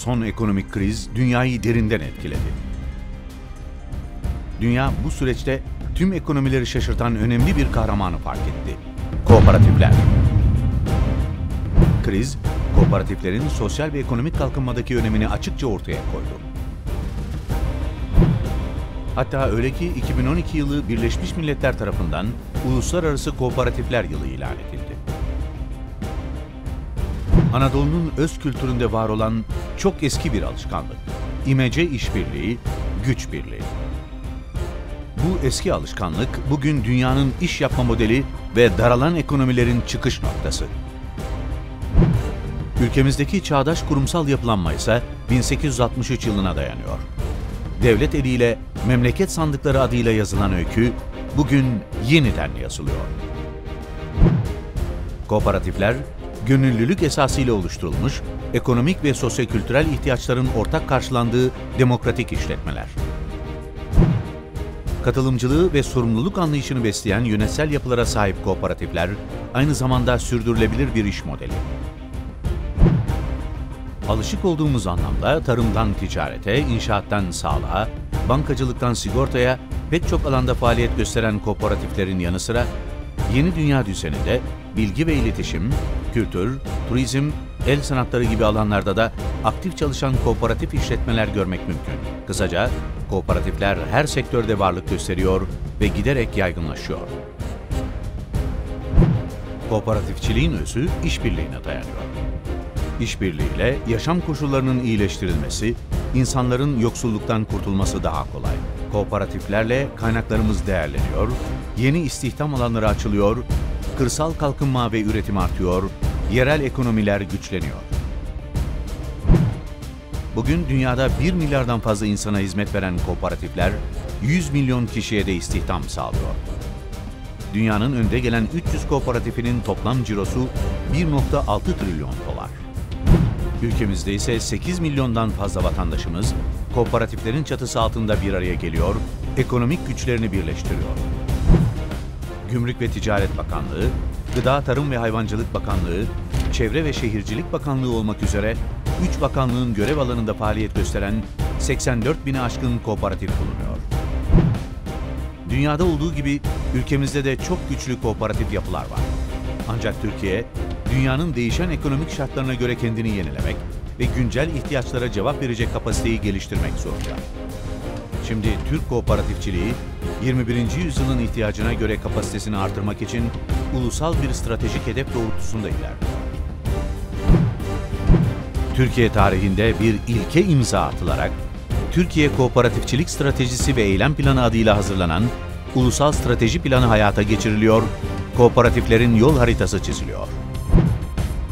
Son ekonomik kriz dünyayı derinden etkiledi. Dünya bu süreçte tüm ekonomileri şaşırtan önemli bir kahramanı fark etti. Kooperatifler. Kriz, kooperatiflerin sosyal ve ekonomik kalkınmadaki önemini açıkça ortaya koydu. Hatta öyle ki 2012 yılı Birleşmiş Milletler tarafından Uluslararası Kooperatifler Yılı ilan edildi. Anadolu'nun öz kültüründe var olan çok eski bir alışkanlık. İmece işbirliği, güç birliği. Bu eski alışkanlık bugün dünyanın iş yapma modeli ve daralan ekonomilerin çıkış noktası. Ülkemizdeki çağdaş kurumsal yapılanma ise 1863 yılına dayanıyor. Devlet eliyle memleket sandıkları adıyla yazılan öykü bugün yeniden yazılıyor. Kooperatifler, gönüllülük esasıyla oluşturulmuş, ekonomik ve sosyokültürel ihtiyaçların ortak karşılandığı demokratik işletmeler. Katılımcılığı ve sorumluluk anlayışını besleyen yönetsel yapılara sahip kooperatifler, aynı zamanda sürdürülebilir bir iş modeli. Alışık olduğumuz anlamda tarımdan ticarete, inşaattan sağlığa, bankacılıktan sigortaya pek çok alanda faaliyet gösteren kooperatiflerin yanı sıra yeni dünya düzeninde bilgi ve iletişim, kültür, turizm, el sanatları gibi alanlarda da aktif çalışan kooperatif işletmeler görmek mümkün. Kısaca kooperatifler her sektörde varlık gösteriyor ve giderek yaygınlaşıyor. Kooperatifçiliğin özü işbirliğine dayanıyor. İşbirliğiyle yaşam koşullarının iyileştirilmesi, insanların yoksulluktan kurtulması daha kolay. Kooperatiflerle kaynaklarımız değerleniyor, yeni istihdam alanları açılıyor, kırsal kalkınma ve üretim artıyor, yerel ekonomiler güçleniyor. Bugün dünyada 1 milyardan fazla insana hizmet veren kooperatifler 100 milyon kişiye de istihdam sağlıyor. Dünyanın önde gelen 300 kooperatifinin toplam cirosu 1.6 trilyon dolar. Ülkemizde ise 8 milyondan fazla vatandaşımız kooperatiflerin çatısı altında bir araya geliyor, ekonomik güçlerini birleştiriyor. Gümrük ve Ticaret Bakanlığı, Gıda Tarım ve Hayvancılık Bakanlığı, Çevre ve Şehircilik Bakanlığı olmak üzere 3 bakanlığın görev alanında faaliyet gösteren 84 bini aşkın kooperatif bulunuyor. Dünyada olduğu gibi ülkemizde de çok güçlü kooperatif yapılar var. Ancak Türkiye, dünyanın değişen ekonomik şartlarına göre kendini yenilemek ve güncel ihtiyaçlara cevap verecek kapasiteyi geliştirmek zorunda. Şimdi Türk kooperatifçiliği 21. yüzyılın ihtiyacına göre kapasitesini artırmak için ulusal bir stratejik hedef doğrultusunda ilerliyor. Türkiye tarihinde bir ilke imza atılarak Türkiye Kooperatifçilik Stratejisi ve Eylem Planı adıyla hazırlanan Ulusal Strateji Planı hayata geçiriliyor, kooperatiflerin yol haritası çiziliyor.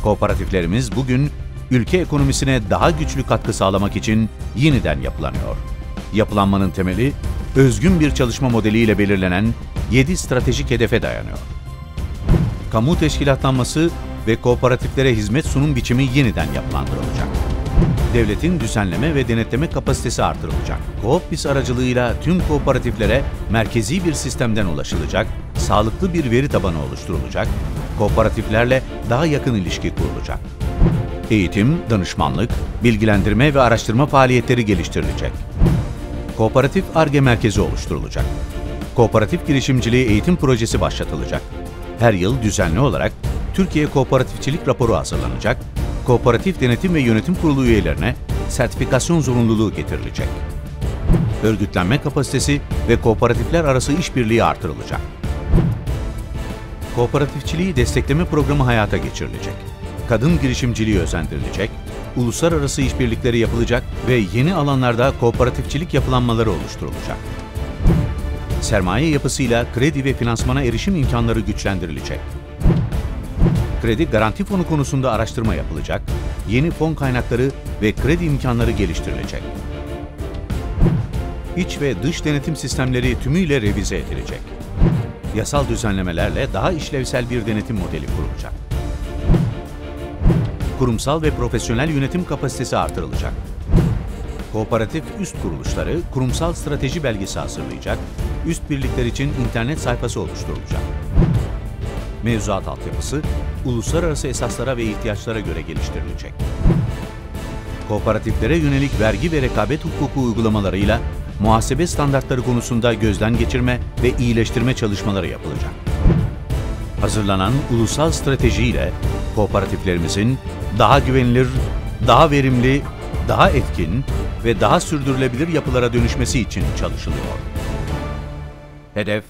Kooperatiflerimiz bugün ülke ekonomisine daha güçlü katkı sağlamak için yeniden yapılanıyor. Yapılanmanın temeli, özgün bir çalışma modeliyle belirlenen 7 stratejik hedefe dayanıyor. Kamu teşkilatlanması ve kooperatiflere hizmet sunum biçimi yeniden yapılandırılacak. Devletin düzenleme ve denetleme kapasitesi artırılacak. Koopbis aracılığıyla tüm kooperatiflere merkezi bir sistemden ulaşılacak, sağlıklı bir veri tabanı oluşturulacak, kooperatiflerle daha yakın ilişki kurulacak. Eğitim, danışmanlık, bilgilendirme ve araştırma faaliyetleri geliştirilecek. Kooperatif ARGE merkezi oluşturulacak. Kooperatif girişimciliği eğitim projesi başlatılacak. Her yıl düzenli olarak Türkiye Kooperatifçilik raporu hazırlanacak, Kooperatif Denetim ve Yönetim Kurulu üyelerine sertifikasyon zorunluluğu getirilecek. Örgütlenme kapasitesi ve kooperatifler arası işbirliği artırılacak. Kooperatifçiliği destekleme programı hayata geçirilecek. Kadın girişimciliği özendirilecek, uluslararası işbirlikleri yapılacak ve yeni alanlarda kooperatifçilik yapılanmaları oluşturulacak. Sermaye yapısıyla kredi ve finansmana erişim imkanları güçlendirilecek. Kredi garanti fonu konusunda araştırma yapılacak, yeni fon kaynakları ve kredi imkanları geliştirilecek. İç ve dış denetim sistemleri tümüyle revize edilecek. Yasal düzenlemelerle daha işlevsel bir denetim modeli kurulacak. Kurumsal ve profesyonel yönetim kapasitesi artırılacak. Kooperatif üst kuruluşları kurumsal strateji belgesi hazırlayacak, üst birlikler için internet sayfası oluşturulacak. Mevzuat altyapısı, uluslararası esaslara ve ihtiyaçlara göre geliştirilecek. kooperatiflere yönelik vergi ve rekabet hukuku uygulamalarıyla muhasebe standartları konusunda gözden geçirme ve iyileştirme çalışmaları yapılacak. Hazırlanan ulusal stratejiyle kooperatiflerimizin daha güvenilir, daha verimli, daha etkin ve daha sürdürülebilir yapılara dönüşmesi için çalışılıyor. Hedef,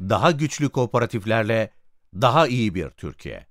daha güçlü kooperatiflerle daha iyi bir Türkiye.